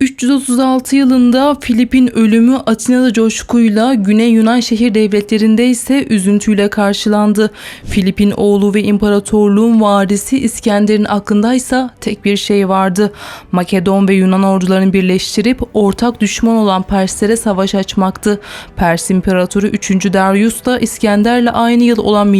336 yılında Filip'in ölümü Atina'da coşkuyla, Güney Yunan şehir devletlerinde ise üzüntüyle karşılandı. Filip'in oğlu ve imparatorluğun varisi İskender'in aklındaysa tek bir şey vardı. Makedon ve Yunan ordularını birleştirip ortak düşman olan Perslere savaş açmaktı. Pers İmparatoru 3. Darius da İskender'le aynı yıl olan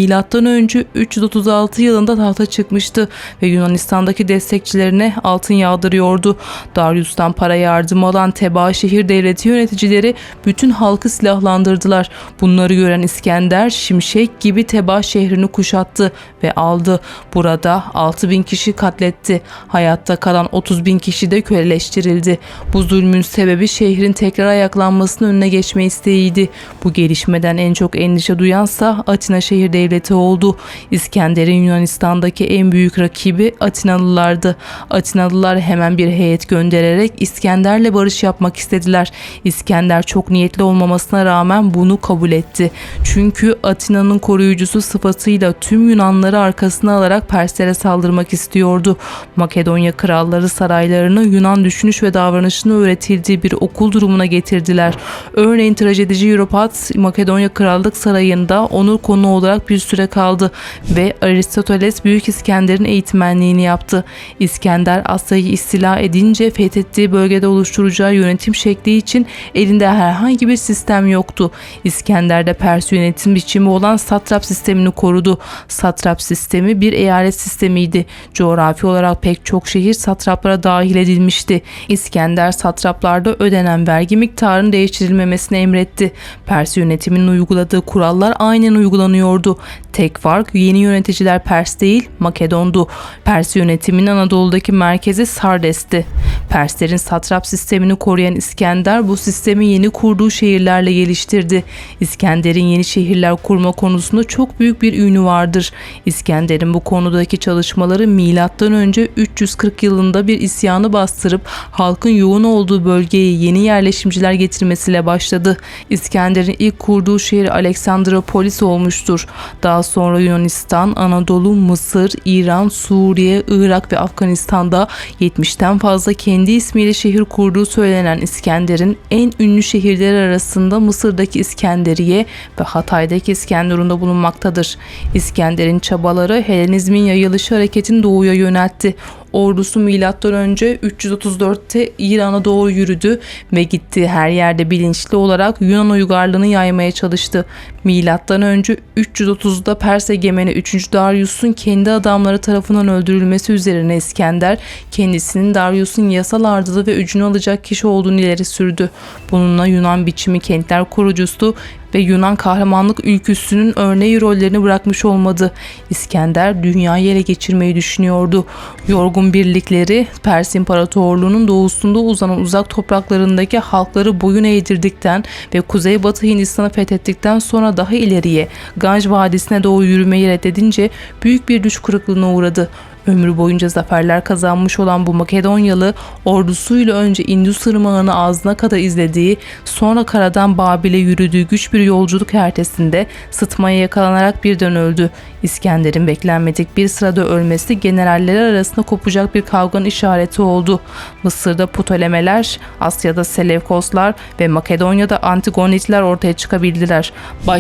önce 336 yılında tahta çıkmıştı ve Yunanistan'daki destekçilerine altın yağdırıyordu. Darius'tan para yardım alan Teba şehir devleti yöneticileri bütün halkı silahlandırdılar. Bunları gören İskender şimşek gibi Teba şehrini kuşattı ve aldı. Burada 6 bin kişi katletti. Hayatta kalan 30 bin kişi de köleleştirildi. Bu zulmün sebebi şehrin tekrar ayaklanmasının önüne geçme isteğiydi. Bu gelişmeden en çok endişe duyansa Atina şehir devleti oldu. İskender'in Yunanistan'daki en büyük rakibi Atinalılardı. Atinalılar hemen bir heyet göndererek İskender'le barış yapmak istediler. İskender çok niyetli olmamasına rağmen bunu kabul etti. Çünkü Atina'nın koruyucusu sıfatıyla tüm Yunanları arkasına alarak Perslere saldırmak istiyordu. Makedonya kralları saraylarını Yunan düşünüş ve davranışını öğretildiği bir okul durumuna getirdiler. Örneğin trajedici Europat Makedonya Krallık Sarayı'nda onur konu olarak bir süre kaldı ve Aristoteles Büyük İskender'in eğitmenliğini yaptı. İskender Asya'yı istila edince fethettiği bölgede oluşturacağı yönetim şekli için elinde herhangi bir sistem yoktu. İskender de Pers yönetim biçimi olan satrap sistemini korudu. Satrap sistemi bir eyalet sistemiydi. Coğrafi olarak pek çok şehir satraplara dahil edilmişti. İskender satraplarda ödenen vergi miktarının değiştirilmemesini emretti. Pers yönetiminin uyguladığı kurallar aynen uygulanıyordu. Tek fark yeni yöneticiler Pers değil Makedondu. Pers yönetiminin Anadolu'daki merkezi Sardes'ti. Perslerin satrap sistemini koruyan İskender bu sistemi yeni kurduğu şehirlerle geliştirdi. İskender'in yeni şehirler kurma konusunda çok büyük bir ünü vardır. İskender'in bu konudaki çalışmaları milattan önce 340 yılında bir isyanı bastırıp halkın yoğun olduğu bölgeye yeni yerleşimciler getirmesiyle başladı. İskender'in ilk kurduğu şehir Aleksandropolis olmuştur. Daha sonra Yunanistan, Anadolu, Mısır, İran, Suriye, Irak ve Afganistan'da 70'ten fazla kendi ismiyle şehir kurduğu söylenen İskender'in en ünlü şehirleri arasında Mısır'daki İskenderiye ve Hatay'daki İskenderun'da bulunmaktadır. İskender'in çabaları Helenizmin yayılışı hareketini doğuya yöneltti ordusu milattan önce 334'te İran'a doğru yürüdü ve gittiği her yerde bilinçli olarak Yunan uygarlığını yaymaya çalıştı. Milattan önce 330'da Pers egemeni 3. Darius'un kendi adamları tarafından öldürülmesi üzerine İskender kendisinin Darius'un yasal ardılı ve öcünü alacak kişi olduğunu ileri sürdü. Bununla Yunan biçimi kentler kurucusu ve Yunan kahramanlık ülküsünün örneği rollerini bırakmış olmadı. İskender dünyayı ele geçirmeyi düşünüyordu. Yorgun birlikleri Pers İmparatorluğu'nun doğusunda uzanan uzak topraklarındaki halkları boyun eğdirdikten ve Kuzeybatı Hindistan'ı fethettikten sonra daha ileriye Ganj Vadisi'ne doğru yürümeyi reddedince büyük bir düş kırıklığına uğradı. Ömrü boyunca zaferler kazanmış olan bu Makedonyalı ordusuyla önce Indus Irmağı'nı ağzına kadar izlediği, sonra karadan Babil'e yürüdüğü güç bir yolculuk ertesinde sıtmaya yakalanarak birden öldü. İskender'in beklenmedik bir sırada ölmesi generalleri arasında kopacak bir kavganın işareti oldu. Mısır'da Ptolemeler, Asya'da Selevkoslar ve Makedonya'da Antigonitler ortaya çıkabildiler.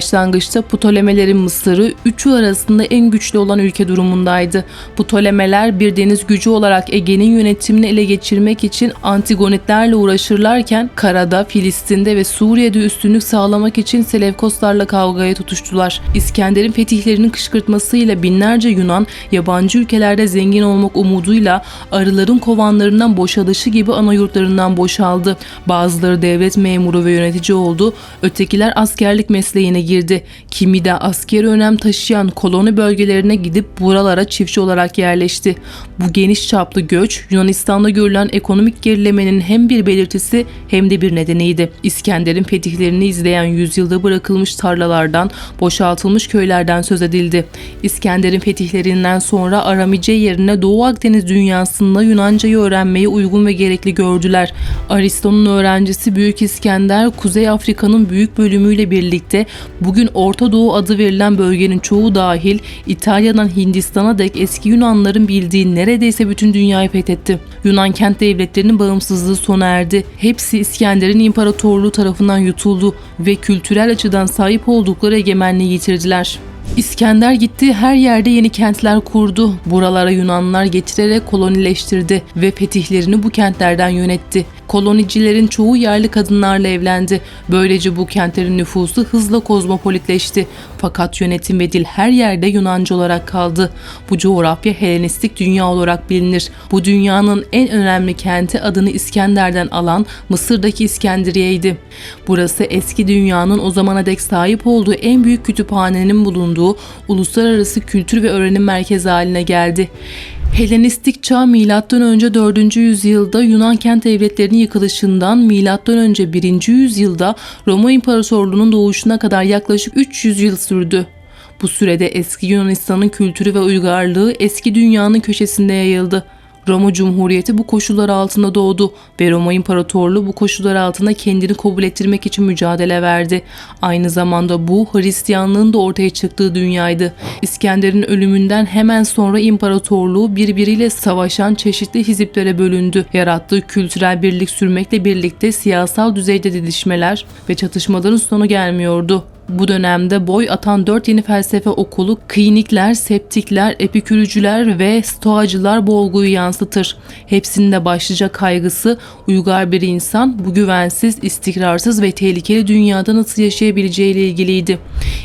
Başlangıçta Ptolemelerin Mısır'ı üç yıl arasında en güçlü olan ülke durumundaydı. Ptolemeler bir deniz gücü olarak Ege'nin yönetimini ele geçirmek için Antigonitlerle uğraşırlarken karada, Filistin'de ve Suriye'de üstünlük sağlamak için Selevkoslarla kavgaya tutuştular. İskender'in fetihlerinin kışkırtmasıyla binlerce Yunan yabancı ülkelerde zengin olmak umuduyla arıların kovanlarından boşalışı gibi ana yurtlarından boşaldı. Bazıları devlet memuru ve yönetici oldu, ötekiler askerlik mesleğine girdi. Kimi de askeri önem taşıyan koloni bölgelerine gidip buralara çiftçi olarak yerleşti. Bu geniş çaplı göç Yunanistan'da görülen ekonomik gerilemenin hem bir belirtisi hem de bir nedeniydi. İskender'in fetihlerini izleyen yüzyılda bırakılmış tarlalardan, boşaltılmış köylerden söz edildi. İskender'in fetihlerinden sonra Aramice yerine Doğu Akdeniz dünyasında Yunancayı öğrenmeyi uygun ve gerekli gördüler. Aristo'nun öğrencisi Büyük İskender, Kuzey Afrika'nın büyük bölümüyle birlikte bugün Orta Doğu adı verilen bölgenin çoğu dahil İtalya'dan Hindistan'a dek eski Yunanların bildiği neredeyse bütün dünyayı fethetti. Yunan kent devletlerinin bağımsızlığı sona erdi. Hepsi İskender'in imparatorluğu tarafından yutuldu ve kültürel açıdan sahip oldukları egemenliği yitirdiler. İskender gitti her yerde yeni kentler kurdu. Buralara Yunanlılar getirerek kolonileştirdi ve fetihlerini bu kentlerden yönetti. Kolonicilerin çoğu yerli kadınlarla evlendi. Böylece bu kentlerin nüfusu hızla kozmopolitleşti. Fakat yönetim ve dil her yerde Yunanca olarak kaldı. Bu coğrafya Helenistik dünya olarak bilinir. Bu dünyanın en önemli kenti adını İskender'den alan Mısır'daki İskenderiye'ydi. Burası eski dünyanın o zamana dek sahip olduğu en büyük kütüphanenin bulunduğu uluslararası kültür ve öğrenim merkezi haline geldi. Helenistik çağ önce 4. yüzyılda Yunan kent devletlerinin yıkılışından önce 1. yüzyılda Roma İmparatorluğu'nun doğuşuna kadar yaklaşık 300 yıl sürdü. Bu sürede eski Yunanistan'ın kültürü ve uygarlığı eski dünyanın köşesinde yayıldı. Roma Cumhuriyeti bu koşullar altında doğdu ve Roma İmparatorluğu bu koşullar altında kendini kabul ettirmek için mücadele verdi. Aynı zamanda bu Hristiyanlığın da ortaya çıktığı dünyaydı. İskender'in ölümünden hemen sonra imparatorluğu birbiriyle savaşan çeşitli hiziplere bölündü. Yarattığı kültürel birlik sürmekle birlikte siyasal düzeyde didişmeler ve çatışmaların sonu gelmiyordu. Bu dönemde boy atan dört yeni felsefe okulu klinikler, septikler, epikürücüler ve stoacılar bu olguyu yansıtır. Hepsinde başlıca kaygısı uygar bir insan bu güvensiz, istikrarsız ve tehlikeli dünyada nasıl yaşayabileceği ile ilgiliydi.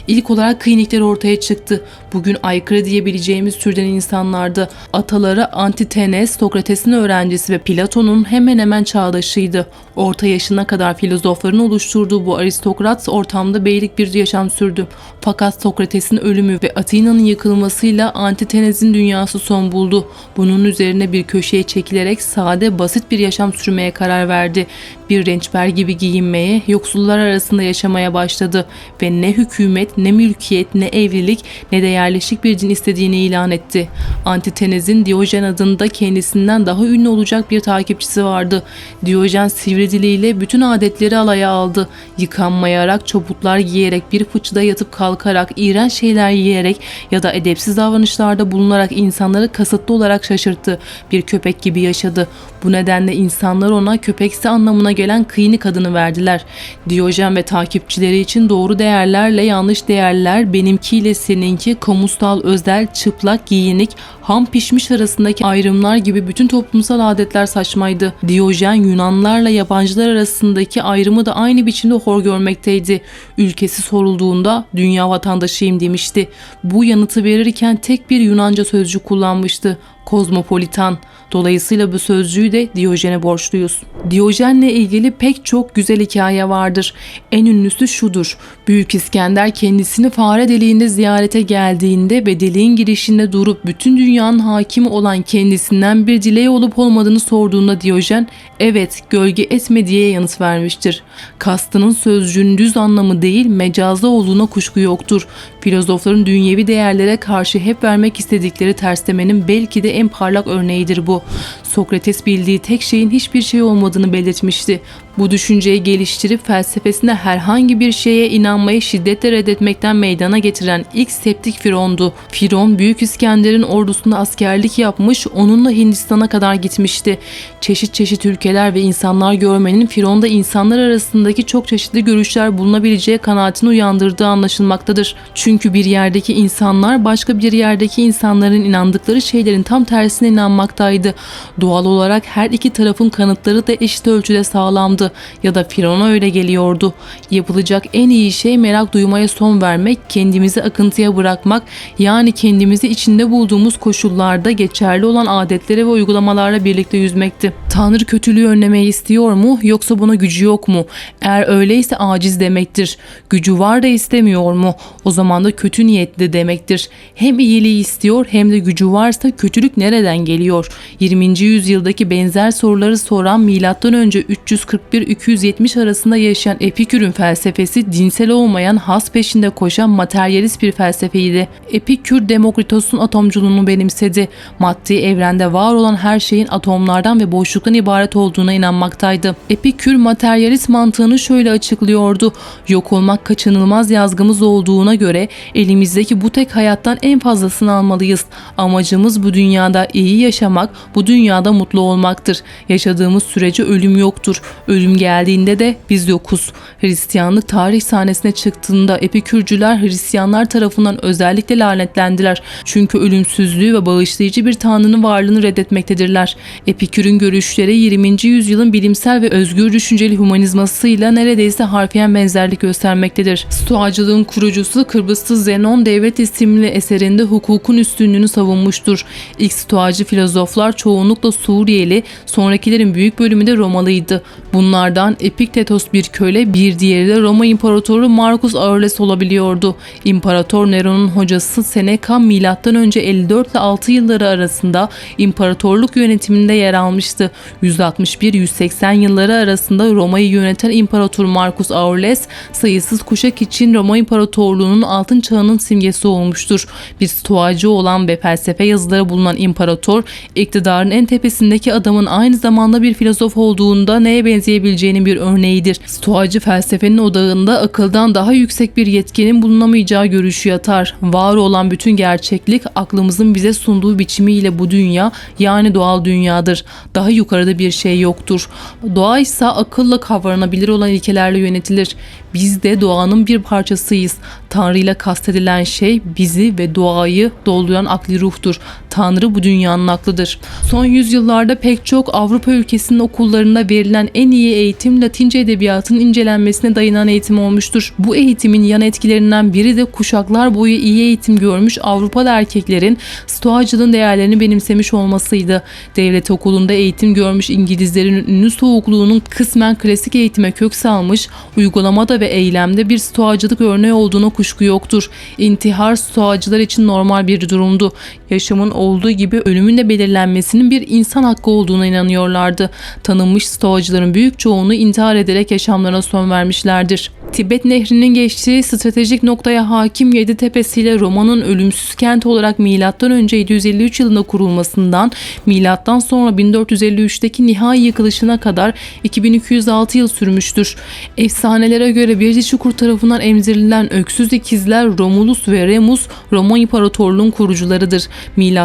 İlk olarak klinikler ortaya çıktı. Bugün aykırı diyebileceğimiz türden insanlardı. Ataları Antitenes, Sokrates'in öğrencisi ve Platon'un hemen hemen çağdaşıydı. Orta yaşına kadar filozofların oluşturduğu bu aristokrat ortamda beylik bir yaşam sürdü. Fakat Sokrates'in ölümü ve Atina'nın yıkılmasıyla Antitenes'in dünyası son buldu. Bunun üzerine bir köşeye çekilerek sade, basit bir yaşam sürmeye karar verdi. Bir rençber gibi giyinmeye, yoksullar arasında yaşamaya başladı ve ne hükümet, ne mülkiyet, ne evlilik, ne de yerleşik bir din istediğini ilan etti. Antitenes'in Diyojen adında kendisinden daha ünlü olacak bir takipçisi vardı. Diyojen sivri diliyle bütün adetleri alaya aldı. Yıkanmayarak, çobutlar giyerek, bir fıçıda yatıp kalkarak, iğrenç şeyler yiyerek ya da edepsiz davranışlarda bulunarak insanları kasıtlı olarak şaşırttı. Bir köpek gibi yaşadı. Bu nedenle insanlar ona köpeksi anlamına gelen klinik adını verdiler. Diyojen ve takipçileri için doğru değerlerle yanlış değerler, benimkiyle seninki, kamusal, özel, çıplak, giyinik, ham pişmiş arasındaki ayrımlar gibi bütün toplumsal adetler saçmaydı. Diyojen Yunanlarla yabancılar arasındaki ayrımı da aynı biçimde hor görmekteydi. Ülkesi sorulduğunda dünya vatandaşıyım demişti. Bu yanıtı verirken tek bir Yunanca sözcük kullanmıştı. Kozmopolitan. Dolayısıyla bu sözcüğü de Diyojen'e borçluyuz. Diyojen'le ilgili pek çok güzel hikaye vardır. En ünlüsü şudur. Büyük İskender kendisini fare deliğinde ziyarete geldiğinde ve deliğin girişinde durup bütün dünyanın hakimi olan kendisinden bir dileği olup olmadığını sorduğunda Diyojen, evet gölge etme diye yanıt vermiştir. Kastının sözcüğün düz anlamı değil mecazi olduğuna kuşku yoktur. Filozofların dünyevi değerlere karşı hep vermek istedikleri terslemenin belki de en parlak örneğidir bu. Sokrates bildiği tek şeyin hiçbir şey olmadığını belirtmişti. Bu düşünceyi geliştirip felsefesinde herhangi bir şeye inanmayı şiddetle reddetmekten meydana getiren ilk septik Firon'du. Firon Büyük İskender'in ordusunda askerlik yapmış, onunla Hindistan'a kadar gitmişti. Çeşit çeşit ülkeler ve insanlar görmenin Firon'da insanlar arasındaki çok çeşitli görüşler bulunabileceği kanaatini uyandırdığı anlaşılmaktadır. Çünkü bir yerdeki insanlar başka bir yerdeki insanların inandıkları şeylerin tam tersine inanmaktaydı. Doğal olarak her iki tarafın kanıtları da eşit ölçüde sağlamdı ya da Firon'a öyle geliyordu. Yapılacak en iyi şey merak duymaya son vermek, kendimizi akıntıya bırakmak, yani kendimizi içinde bulduğumuz koşullarda geçerli olan adetlere ve uygulamalarla birlikte yüzmekti. Tanrı kötülüğü önlemeyi istiyor mu yoksa buna gücü yok mu? Eğer öyleyse aciz demektir. Gücü var da istemiyor mu? O zaman da kötü niyetli demektir. Hem iyiliği istiyor hem de gücü varsa kötülük nereden geliyor? 20. yüzyıldaki benzer soruları soran M.Ö. 341-270 arasında yaşayan Epikür'ün felsefesi dinsel olmayan has peşinde koşan materyalist bir felsefeydi. Epikür Demokritos'un atomculuğunu benimsedi. Maddi evrende var olan her şeyin atomlardan ve boşluktan ibaret olduğuna inanmaktaydı. Epikür materyalist mantığını şöyle açıklıyordu. Yok olmak kaçınılmaz yazgımız olduğuna göre elimizdeki bu tek hayattan en fazlasını almalıyız. Amacımız bu dünyada iyi yaşamak, bu dünyada mutlu olmaktır. Yaşadığımız sürece ölüm yoktur. Ölüm geldiğinde de biz yokuz. Hristiyanlık tarih sahnesine çıktığında Epikürcüler Hristiyanlar tarafından özellikle lanetlendiler. Çünkü ölümsüzlüğü ve bağışlayıcı bir tanrının varlığını reddetmektedirler. Epikür'ün görüşleri 20. yüzyılın bilimsel ve özgür düşünceli humanizmasıyla neredeyse harfiyen benzerlik göstermektedir. Stoacılığın kurucusu Kıbrıslı Zenon Devlet isimli eserinde hukukun üstünlüğünü savunmuştur. İlk stoacı filozoflar çoğunlukla Suriyeli, sonrakilerin büyük bölümü de Romalıydı. Bunlardan Epiktetos bir köle, bir diğeri de Roma İmparatoru Marcus Aurelius olabiliyordu. İmparator Nero'nun hocası Seneca M.Ö. 54 ile 6 yılları arasında imparatorluk yönetiminde yer almıştı. 161-180 yılları arasında Roma'yı yöneten İmparator Marcus Aurelius sayısız kuşak için Roma İmparatorluğu'nun altın çağının simgesi olmuştur. Bir stoacı olan ve felsefe yazıları bulunan imparator, iktidarın en tepesindeki adamın aynı zamanda bir filozof olduğunda neye benzeyebileceğinin bir örneğidir. Stoacı felsefenin odağında akıldan daha yüksek bir yetkinin bulunamayacağı görüşü yatar. Var olan bütün gerçeklik aklımızın bize sunduğu biçimiyle bu dünya yani doğal dünyadır. Daha yukarıda bir şey yoktur. Doğa ise akılla kavranabilir olan ilkelerle yönetilir. Biz de doğanın bir parçasıyız. Tanrı ile kastedilen şey bizi ve doğayı dolduran akli ruhtur. Tanrı bu dünyanın aklıdır. Son yüzyıllarda pek çok Avrupa ülkesinin okullarında verilen en iyi eğitim Latince edebiyatın incelenmesine dayanan eğitim olmuştur. Bu eğitimin yan etkilerinden biri de kuşaklar boyu iyi eğitim görmüş Avrupalı erkeklerin stoacılığın değerlerini benimsemiş olmasıydı. Devlet okulunda eğitim görmüş İngilizlerin ünlü soğukluğunun kısmen klasik eğitime kök salmış, uygulamada ve eylemde bir stoacılık örneği olduğuna kuşku yoktur. İntihar stoacılar için normal bir durumdu. Yaşamın olduğu gibi ölümün de belirlenmesinin bir insan hakkı olduğuna inanıyorlardı. Tanınmış stoacıların büyük çoğunu intihar ederek yaşamlarına son vermişlerdir. Tibet Nehri'nin geçtiği stratejik noktaya hakim Yeditepe ile Roma'nın ölümsüz kent olarak M.Ö. 753 yılında kurulmasından milattan sonra 1453'teki nihai yıkılışına kadar 2206 yıl sürmüştür. Efsanelere göre bir çukur tarafından emzirilen öksüz ikizler Romulus ve Remus Roma İmparatorluğu'nun kurucularıdır.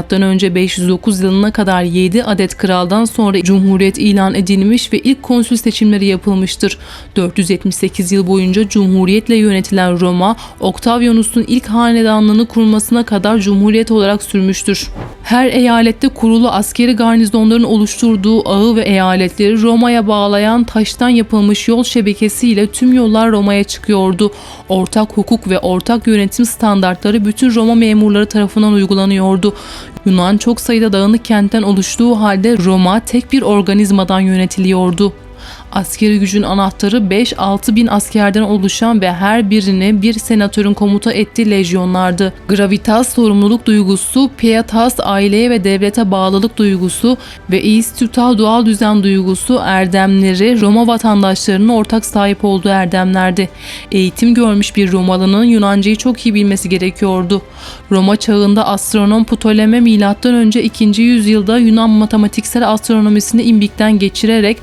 Milattan önce 509 yılına kadar 7 adet kraldan sonra cumhuriyet ilan edilmiş ve ilk konsül seçimleri yapılmıştır. 478 yıl boyunca cumhuriyetle yönetilen Roma, Octavianus'un ilk hanedanlığını kurmasına kadar cumhuriyet olarak sürmüştür. Her eyalette kurulu askeri garnizonların oluşturduğu ağı ve eyaletleri Roma'ya bağlayan taştan yapılmış yol şebekesiyle tüm yollar Roma'ya çıkıyordu. Ortak hukuk ve ortak yönetim standartları bütün Roma memurları tarafından uygulanıyordu. Yunan çok sayıda dağınık kentten oluştuğu halde Roma tek bir organizmadan yönetiliyordu. Askeri gücün anahtarı 5-6 bin askerden oluşan ve her birini bir senatörün komuta ettiği lejyonlardı. Gravitas sorumluluk duygusu, pietas aileye ve devlete bağlılık duygusu ve iistuta doğal düzen duygusu erdemleri Roma vatandaşlarının ortak sahip olduğu erdemlerdi. Eğitim görmüş bir Romalının Yunancayı çok iyi bilmesi gerekiyordu. Roma çağında astronom Ptolemy M.Ö. 2. yüzyılda Yunan matematiksel astronomisini imbikten geçirerek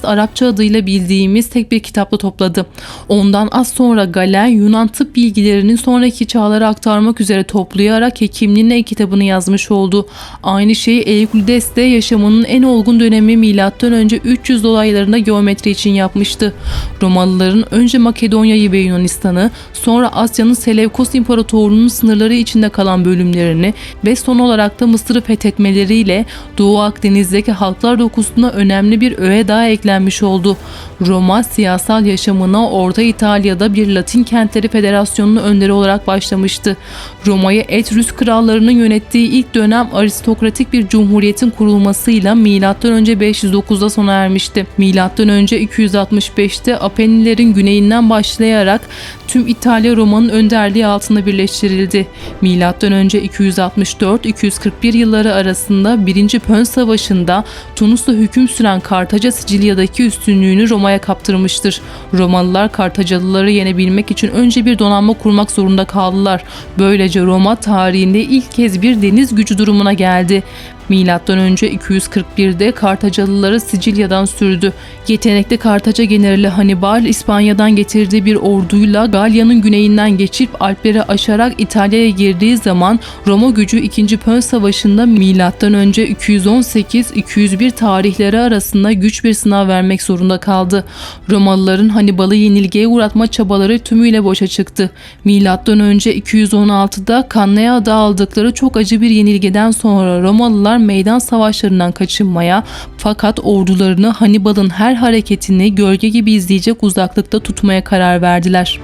Almagest Arapça adıyla bildiğimiz tek bir kitapla topladı. Ondan az sonra Galen Yunan tıp bilgilerini sonraki çağlara aktarmak üzere toplayarak hekimliğine kitabını yazmış oldu. Aynı şeyi Euklides de yaşamının en olgun dönemi M.Ö. 300 dolaylarında geometri için yapmıştı. Romalıların önce Makedonya'yı ve Yunanistan'ı, sonra Asya'nın Seleukos İmparatorluğu'nun sınırları içinde kalan bölümlerini ve son olarak da Mısır'ı fethetmeleriyle Doğu Akdeniz'deki halklar dokusuna önemli bir öğe daha eklenmiştir eklenmiş oldu. Roma siyasal yaşamına Orta İtalya'da bir Latin Kentleri Federasyonu'nun önderi olarak başlamıştı. Roma'yı Etrüs krallarının yönettiği ilk dönem aristokratik bir cumhuriyetin kurulmasıyla M.Ö. 509'da sona ermişti. M.Ö. 265'te Apenilerin güneyinden başlayarak tüm İtalya Roma'nın önderliği altında birleştirildi. M.Ö. 264-241 yılları arasında 1. Pön Savaşı'nda Tunus'ta hüküm süren Kartaca Sicilya'daki üstünlüğünü Roma'ya kaptırmıştır. Romalılar Kartacalıları yenebilmek için önce bir donanma kurmak zorunda kaldılar. Böylece Roma tarihinde ilk kez bir deniz gücü durumuna geldi. Önce 241'de Kartacalıları Sicilya'dan sürdü. Yetenekli Kartaca generali Hannibal İspanya'dan getirdiği bir orduyla Galya'nın güneyinden geçip Alpleri aşarak İtalya'ya girdiği zaman Roma gücü 2. Pön Savaşı'nda önce 218-201 tarihleri arasında güç bir sınav vermek zorunda kaldı. Romalıların Hannibal'ı yenilgiye uğratma çabaları tümüyle boşa çıktı. Önce 216'da Cannea'da aldıkları çok acı bir yenilgiden sonra Romalılar meydan savaşlarından kaçınmaya fakat ordularını Hannibal'ın her hareketini gölge gibi izleyecek uzaklıkta tutmaya karar verdiler.